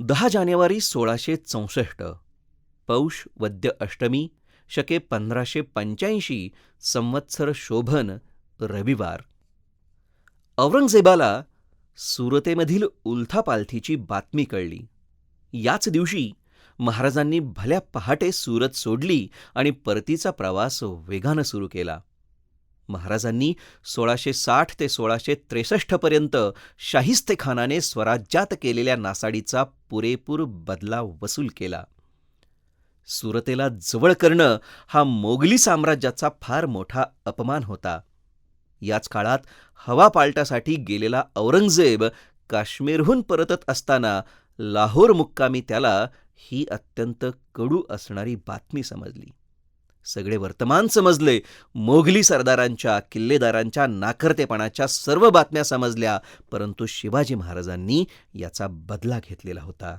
दहा जानेवारी सोळाशे चौसष्ट. पौष वद्य अष्टमी शके पंधराशे पंच्याऐंशी संवत्सर शोभन रविवार. औरंगजेबाला सुरतेमधील उल्थापालथीची बातमी कळली. याच दिवशी महाराजांनी भल्या पहाटे सुरत सोडली आणि परतीचा प्रवास वेगानं सुरू केला. महाराजांनी सोळाशे साठ ते सोळाशे त्रेसष्टपर्यंत शाहिस्तेखानाने स्वराज्यात केलेल्या नासाडीचा पुरेपूर बदला वसूल केला. सुरतेला जवळ करणं हा मोगली साम्राज्याचा फार मोठा अपमान होता. याच काळात हवा पालटासाठी गेलेला औरंगजेब काश्मीरहून परतत असताना लाहोर मुक्कामी त्याला ही अत्यंत कडू असणारी बातमी समजली. सगळे वर्तमान समजले. मोगली सरदारांच्या किल्लेदारांच्या नाकर्तेपणाच्या सर्व बातम्या समजल्या परंतु शिवाजी महाराजांनी याचा बदला घेतलेला होता.